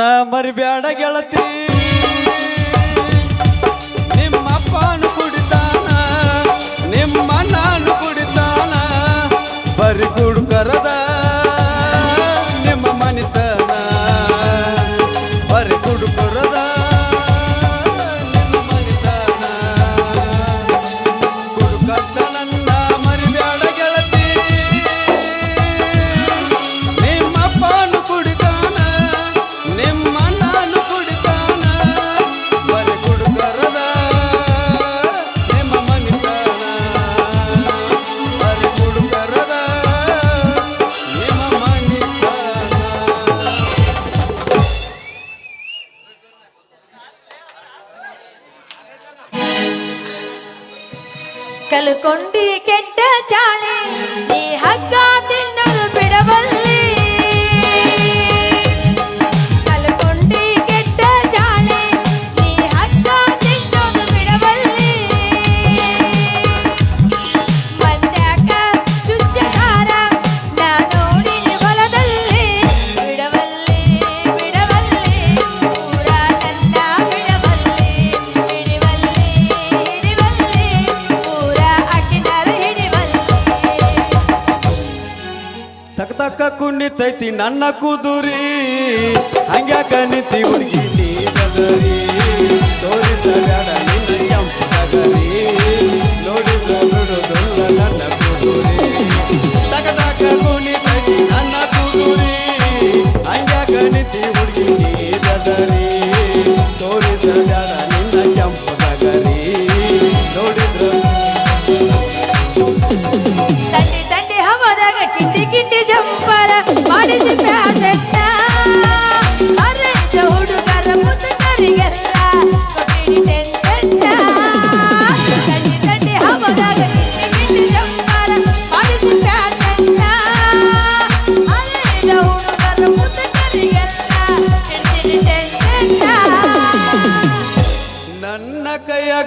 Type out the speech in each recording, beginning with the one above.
ನಾ ಮರಿಬೇಡ ಗೆಳತಿ. ನಿಮ್ಮಪ್ಪನು ಕುಡಿತಾನ ನಿಮ್ಮ ನಾನು ಕುಡಿತಾನ. ಬರಿ ಕುಡುಕರದ ಕಲ್ಕೊಂಡಿ ಕೆಟ್ಟ ಚಾಳಿ ಈ ಹಗ್ಗ ತಕ್ಕ ತಕ್ಕ ಕುಣಿತೈತಿ ನನ್ನ ಕುದುರಿ? ಹಂಗ್ಯಾಕ ನಿಂತಿ ಹುಡುಗಿ ನೀ ತೋರಿಸ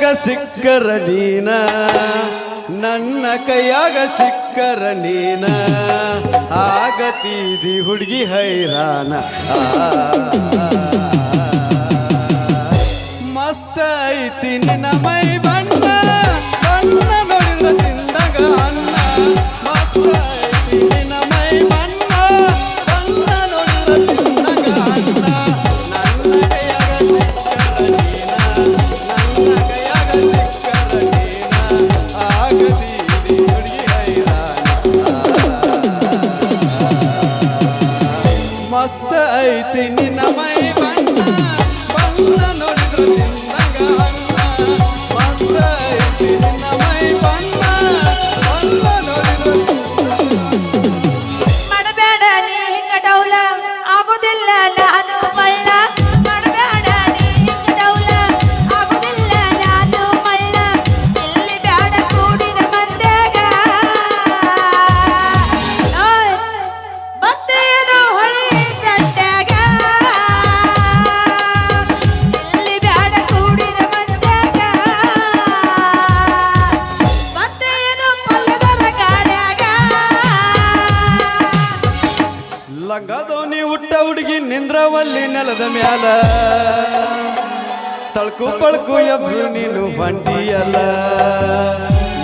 ಕೈಯಾಗ ಸಿಕ್ಕರ ನೀನ ನನ್ನ ಕೈಯಾಗ ಸಿಕ್ಕರ ನೀನ. ಆಗತೀದಿ ಹುಡುಗಿ ಹೈರಾನ ಮಸ್ತ ಐತಿ ನಿನ್ನ ಮೈ ಲಂಗದೋನಿ ಹುಟ್ಟ ಹುಡುಗಿ ನಿಂದ್ರವಲ್ಲಿ ನೆಲದ ಮ್ಯಾಲ. ತಳ್ಕು ಪಳ್ಕು ಎಬ್ರು ನೀನು ಬಂಡಿಯಲ್ಲ.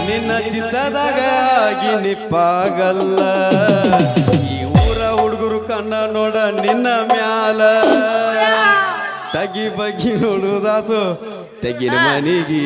ನಿನ್ನ ಚಿತ್ತದಾಗ ಆಗಿ ನಿಪ್ಪಾಗಲ್ಲ. ಈ ಊರ ಹುಡುಗರು ಕಣ್ಣ ನೋಡ ನಿನ್ನ ಮ್ಯಾಲ. ತಗಿ ಬಗ್ಗಿ ನೋಡುದಾತು ತೆಗಿನ ಮನಿಗಿ.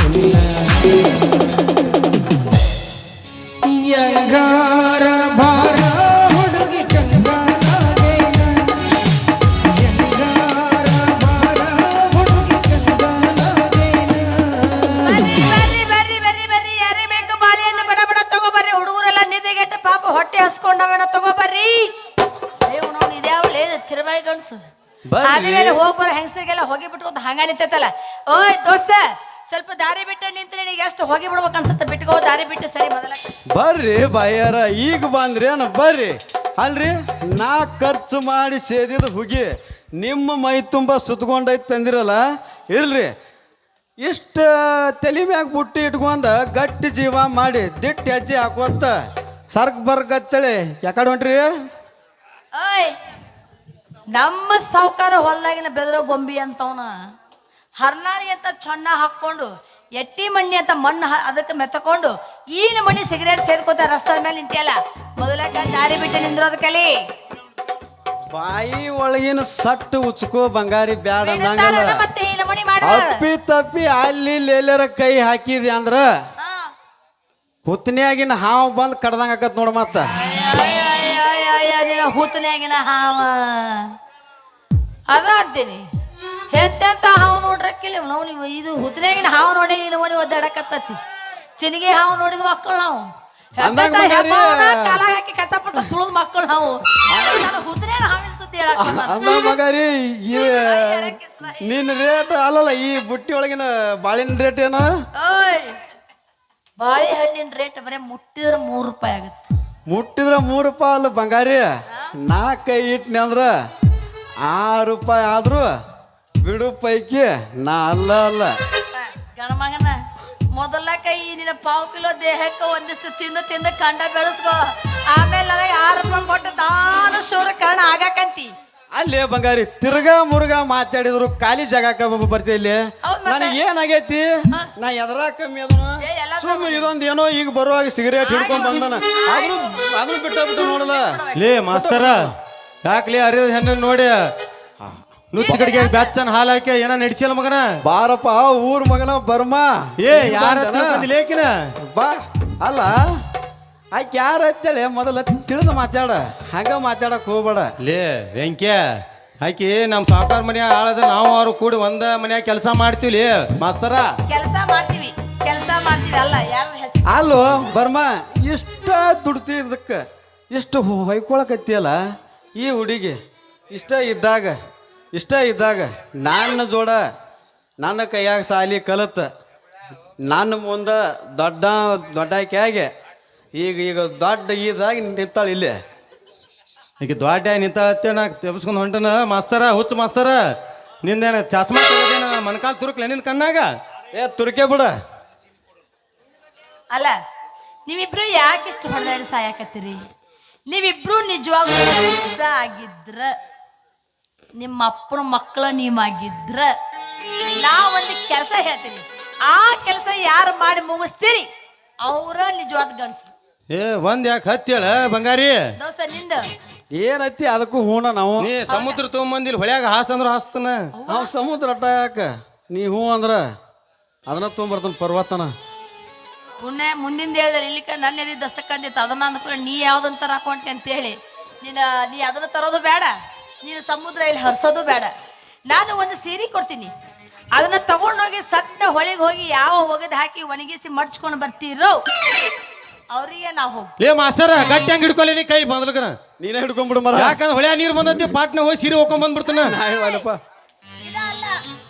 ಹಾದಿ ಮೇಲೆ ಹೋಗಿ ಬರೋ ಹೆಂಗಸರಿಗೆಲ್ಲ ಹೋಗಿ ಬಿಟ್ಕೊಂತ ಹಂಗ ನಿಂತೈತಲ್ಲ ಓಯ್ ದೋಸ್ತ ಸ್ವಲ್ಪ ದಾರಿ ಬಿಟ್ಟು ನಿಂತ ನೀ ಎಷ್ಟು ಹೋಗಿ ಬಿಡ್ಬೇಕು ಅನ್ಸುತ್ತೆ ಬಿಟ್ಕೋ ದಾರಿ ಬಿಟ್ಟು ಸರಿ ಮೊದಲ. ಬರ್ರಿ ಬಾಯಾರ ಈಗ ಬಂದ್ರೇನು ಬರ್ರಿ. ಅಲ್ರಿ? ನಾ ಖರ್ಚು ಮಾಡಿ ಸೇದಿದ ಹುಗಿ ನಿಮ್ಮ ಮೈ ತುಂಬ ಸುತ್ಕೊಂಡೈತೆ ತಂದಿರಲ್ಲ ಇಲ್ರಿ ಇಷ್ಟು ತಲೆ ಮ್ಯಾಗ ಬುಟ್ಟಿ ಇಟ್ಕೊಂಡ ಗಟ್ಟಿ ಜೀವ ಮಾಡಿ ದಿಟ್ಟ ಹೆಜ್ಜೆ ಹಾಕೋತ ಸರ್ಕ್ ಬರ್ಗತ್ತೇಳಿ ಯಾಕಡೆ ಹೊಂಟ್ರಿ? ಓಯ್ ನಮ್ಮ ಸಾವುಕಾರ ಹೊಲ್ದಾಗಿನ ಬೆದರೋ ಗೊಂಬಿ ಅಂತವನ. ಹರ್ನಾಳಿ ಅಂತ ಚೊಣ್ಣ ಹಾಕೊಂಡು ಎಟ್ಟಿ ಮಣ್ಣಿ ಅಂತ ಮಣ್ಣು ಅದಕ್ಕೆ ಮೆತ್ತಕೊಂಡು ಈನ ಮಣ್ಣಿ ಸಿಗರೇಟ್ ಸೇರ್ಕೋತ ರಸ್ತದ ಮೇಲೆ ನಿಂತಿಯಲ್ಲ ಮೊದಲ ದಾರಿ ಬಿಟ್ಟು ನಿಂದ್ರೋದು ಕಲಿ. ಬಾಯಿ ಒಳಗಿನ ಸಟ್ಟು ಉಚ್ಕೋ ಬಂಗಾರಿ ಬ್ಯಾಡ ಅಂದಂಗಲ್ಲ. ಮತ್ತೆ ಮಣಿ ಮಾಡ. ಅಪ್ಪಿ ತಪ್ಪಿ ಅಲ್ಲಿ ಎಲ್ಲರ ಕೈ ಹಾಕಿದೆ ಅಂದ್ರ ಹುತ್ತನ್ಯಾಗಿನ ಹಾವು ಬಂದ್ ಕಡ್ದಂಗ ಆಕತ್ ನೋಡ ಮತ್ತ. ಹೂತನ್ಯಾಗಿನ ಹಾವ. ಅದ ಅಂತೀನಿ ಎಂತೆಂತ ಹಾವು ನೋಡ್ರಕ್ಕಿಲ್ಲ ನಾವು ನೀವು ಇದು ಹುತ್ತನ್ಯಾಗಿನ ಹಾವು ನೋಡಿ ಇಲ್ಲಿ ಮನೆ ಒದ್ದಾಡಕತ್ತತಿ ಚಿನಿಗೆ ಹಾವು ನೋಡಿದ ಮಕ್ಕಳು ನಾವು. ಕಾಲ ಹಾಕಿ ಕಚ್ಚ ಪಚ್ಚ ತುಳಿದ ಮಕ್ಕಳು ನಾವು. ನಾನು ಹುತ್ತನ್ಯಾಗ ಹಾವಿನ ಸುದ್ದಿ ಮಗಾರಿ ನಿನ್ನ ರೇಟ್ ಅಲ್ಲಲ್ಲ ಈ ಬುಟ್ಟಿ ಒಳಗಿನ ಬಾಳಿನ ರೇಟ್ ಏನು? ಬಾಳೆಹಣ್ಣಿನ ರೇಟ್ ಬರೀ ಮುಟ್ಟಿದ್ರೆ ಮೂರು ರೂಪಾಯಿ ಆಗುತ್ತೆ. ಮುಟ್ಟಿದ್ರ ಮೂರು ರೂಪಾಯಿ ಅಲ್ಲ ಬಂಗಾರಿ, ನಾಲ್ಕೈ ಇಟ್ನಿ ಅಂದ್ರ ಆರು ರೂಪಾಯಿ ಆದರೂ ಬಿಡು ಪೈಕಿ, ನಾ ಅಲ್ಲ ಅಲ್ಲ. ಗಣಮಗನ ಮೊದಲ ಕೈ ನಿನ್ನ ಪಾವು ಕಿಲೋ ದೇಹಕ್ಕೆ ಒಂದಿಷ್ಟು ತಿಂದು ತಿಂದು ಕಂಡ ಬೆಳೆಸ್ಕೋ. ಆಮೇಲೆ ನನಗೆ ಆರು ರೂಪಾಯಿ ಕೊಟ್ಟು ದಾನ ಶೂರ ಕಾರಣ ಆಗಾಕಂತಿ. ಅಲ್ಲೇ ಬಂಗಾರಿ ತಿರ್ಗಾ ಮುರ್ಗಾ ಮಾತಾಡಿದ್ರು ಖಾಲಿ ಜಾಗಕ್ಕ ಬರ್ತಿ ಇಲ್ಲಿ? ಹೌದ್ ಮತ್ತೆ? ನನಗೆ ಏನಾಗೈತಿ ನಾ ಎದರ ಕಮ್ಮಿ ಅದನು. ಸುಮ್ಮನೆ ಎಲ್ಲ ಸುಮ್ಮ ಇದೊಂದು ಏನೋ ಈಗ ಬರುವಾಗ ಸಿಗರೇಟ್ ಹಿಡ್ಕೊಂಡ್ ಬಂದನ. ಅದನ್ನು ಅದನ್ನು ಬಿಟ್ಟ ಬಿಟ್ಟು ನೋಡಲ್ಲ. ಲೇ ಮಾಸ್ತರ ಯಾಕ್ಲಿ ಅರಿದ ಹೆಣ್ಣು ನೋಡಿ. ನುಚ್ಚ ಕಡೆಗೆ ಬ್ಯಾಚನ್ ಹಾಲು ಹಾಕಿ ಏನ ನಡ್ಸಿಯಲ್ಲ ಮಗನ? ಬಾರಪ್ಪ ಊರ್ ಮಗನ ಬರ್ಮಾ. ಏ ಯಾರ ಲೇಕಿನ ಬಾ ಅಲ್ಲ? ಆಕೆ ಯಾರು ಅಂತೇಳಿ ಮೊದಲ ತಿಳಿದು ಮಾತಾಡ. ಹಂಗ ಮಾತಾಡಕ್ ಹೋಗ್ಬೇಡ. ಲೇ ವೆಂಕ್ಯ ಆಕಿ ನಮ್ಮ ಸಾವುಕಾರ ಮನೆ ಆಳದ ನಾವು ಅವ್ರು ಕೂಡಿ ಒಂದ ಮನ್ಯಾಗ ಕೆಲಸ ಮಾಡ್ತೀವಿ ಲೇ ಮಾಸ್ತರ. ಕೆಲಸ ಮಾಡ್ತೀವಿ ಕೆಲಸ ಮಾಡ್ತೀವಿ ಅಲ್ಲ ಯಾರು ಹೆಸರು ಅಲ್ಲೋ ಬರ್ಮ ಇಷ್ಟ ದುಡ್ತಿ ಇದಕ್ಕೆ ಇಷ್ಟು ಹೊಯ್ಕೊಳಕತ್ತಿಯಲ್ಲ ಈ ಹುಡುಗಿ ಇಷ್ಟ ಇದ್ದಾಗ ಇಷ್ಟ ಇದ್ದಾಗ ನನ್ನ ಜೋಡ ನನ್ನ ಕೈಯಾಗ ಸಾಲಿ ಕಲತ ನನ್ನ ಮುಂದೆ ದೊಡ್ಡ ದೊಡ್ಡಾಕಿಯಾಗಿ ಈಗ ಈಗ ದೊಡ್ಡ ಈದಾಗಿ ನಿಂತಾಳೆ ಇಲ್ಲಿ. ಈಗ ದೊಡ್ಡ ನಿಂತಾಳತ್ತೆ ನಾ ತೆಪ್ಸ್ಕೊಂಡು ಹೊಂಟನ. ಮಾಸ್ತರ ಹುಚ್ಚ ಮಾಸ್ತರ ನಿಂದೇನ ಚಸ್ಮಾ ತಗೋದೇನ? ಮನ್ಕಾಲ್ ತುರುಕ್ಲೆ ನಿನ್ ಕಣ್ಣಾಗ? ಏ ತುರ್ಕೆ ಬಿಡ. ಅಲ್ಲ ನೀವಿಬ್ರು ಯಾಕೆ ಇಷ್ಟು ಹೊಡೆದಾಡಿ ಸಾಯಕತ್ತೀರಿ? ನೀವಿಬ್ರು ನಿಜವಾಗ್ಲೂ ಇಷ್ಟ ಆಗಿದ್ರ ನಿಮ್ಮ ಅಪ್ಪನ ಮಕ್ಕಳ ನೀವಾಗಿದ್ರ ನಾವೊಂದು ಒಂದು ಕೆಲಸ ಹೇಳ್ತೀನಿ. ಆ ಕೆಲಸ ಯಾರು ಮಾಡಿ ಮುಗಿಸ್ತೀರಿ? ಅವರ ನಿಜವಾದ ಗಂಡಸು ಏ ಒಂದ್ ಯಾಕೆ ಹತ್ತಿಯಳ ಬಂಗಾರಿ? ದೋಸ್ತ ನಿಂದ? ಏನೈತಿ ಅದಕ್ಕೂ ಹೂಣ ನಾವು. ನೀ ಸಮುದ್ರ ತೊಗೊಂಬಂದಿಲ್ಲ ಹೊಳ್ಯಾಗ ಹಾಸ ಅಂದ್ರ ಹಾಸ್ತನ? ನಾವು ಸಮುದ್ರ ಅಡ್ಡ ಯಾಕ? ನೀ ಹೂ ಅಂದ್ರ ಅದನ್ನ ತೊಗೊಂಬರ್ತಾನ ಪರ್ವತನ. ಪುಣ್ಯ ಮುಂದಿಂದ ಹೇಳ್ದೆ ಇಲ್ಲಿಕ ನನ್ನ ಎದಿ ದಸ್ತಕ್ಕಂದಿತ್ತು ಅದನ್ನ ಅಂದ್ಕೊಂಡು ನೀ ಯಾವ್ದನ್ನ ತರಕೊಂಡೆ ಅಂತ ಹೇಳಿ ನೀನು ನೀ ಅದನ್ನ ತರೋದು ಬೇಡ. ನೀನು ಸಮುದ್ರ ಇಲ್ಲಿ ಹರಿಸೋದು ಬೇಡ. ನಾನು ಒಂದು ಸೀರೆ ಕೊಡ್ತೀನಿ. ಅದನ್ನ ತಗೊಂಡೋಗಿ ಸಟ್ಟ ಹೊಳಿಗೆ ಹೋಗಿ ಯಾವ ಹೊಗೆದು ಹಾಕಿ ಒಣಗಿಸಿ ಮಡ್ಚ್ಕೊಂಡು ಬರ್ತೀರೋ ಅವರಿಗೆ ನಾವು ಹೋಗಿ ಲೇ ಮಾಸ್ತರ ಗಟ್ಟಿ ಹಂಗ ಹಿಡ್ಕೊಲಿ ನೀ ಕೈ ಬಂದ್ಲಕನ? ನೀನೇ ಹಿಡ್ಕೊಂಡ್ಬಿಡು ಮರ. ಯಾಕಂದ್ರೆ ಹೊಳ್ಯಾ ನೀರು ಬಂದಂತೆ ಪಾಟ್ನ ಹೋಗಿ ಸೀರೆ ಹೋಗ್ಕೊಂಡ್ ಬಂದ್ಬಿಡ್ತಾನ. ನಾ ಹೇಳಪ್ಪ ಇದಲ್ಲ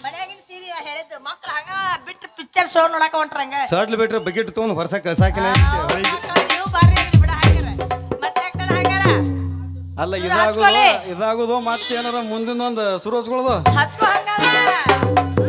ಮನ್ಯಾಗಿನ ಸೀರೆ ಹೇಳಿದ್ದು ಮಕ್ಳು ಹಂಗ ಬಿಟ್ಟು ಪಿಕ್ಚರ್ ಶೋ ನೋಡಕ ಹೊಂಟ್ರಂಗ ಸಡ್ಲ್ ಬಿಟ್ರೆ ಬಕೆಟ್ ತೊಗೊಂಡು ಹೊರಸ ಕಳ್ಸಾಕಿಲ್ಲ ನೀವು ಬಾರಿ ಅಂದ್ರಿ ಬಿಡ ಹಾಕ್ಯಾರ ಮತ್ತೆ ಯಾಕೆ ಹಾಕ್ಯಾರ ಅಲ್ಲ ಇದಾಗೋದು ಮತ್ತೆ ಏನಾರ ಮುಂದಿನ ಒಂದು ಸುರು ಹಚ್ಕೊಳ್ಳೋದು ಹಚ್ಕೋ ಹಂಗಾರ.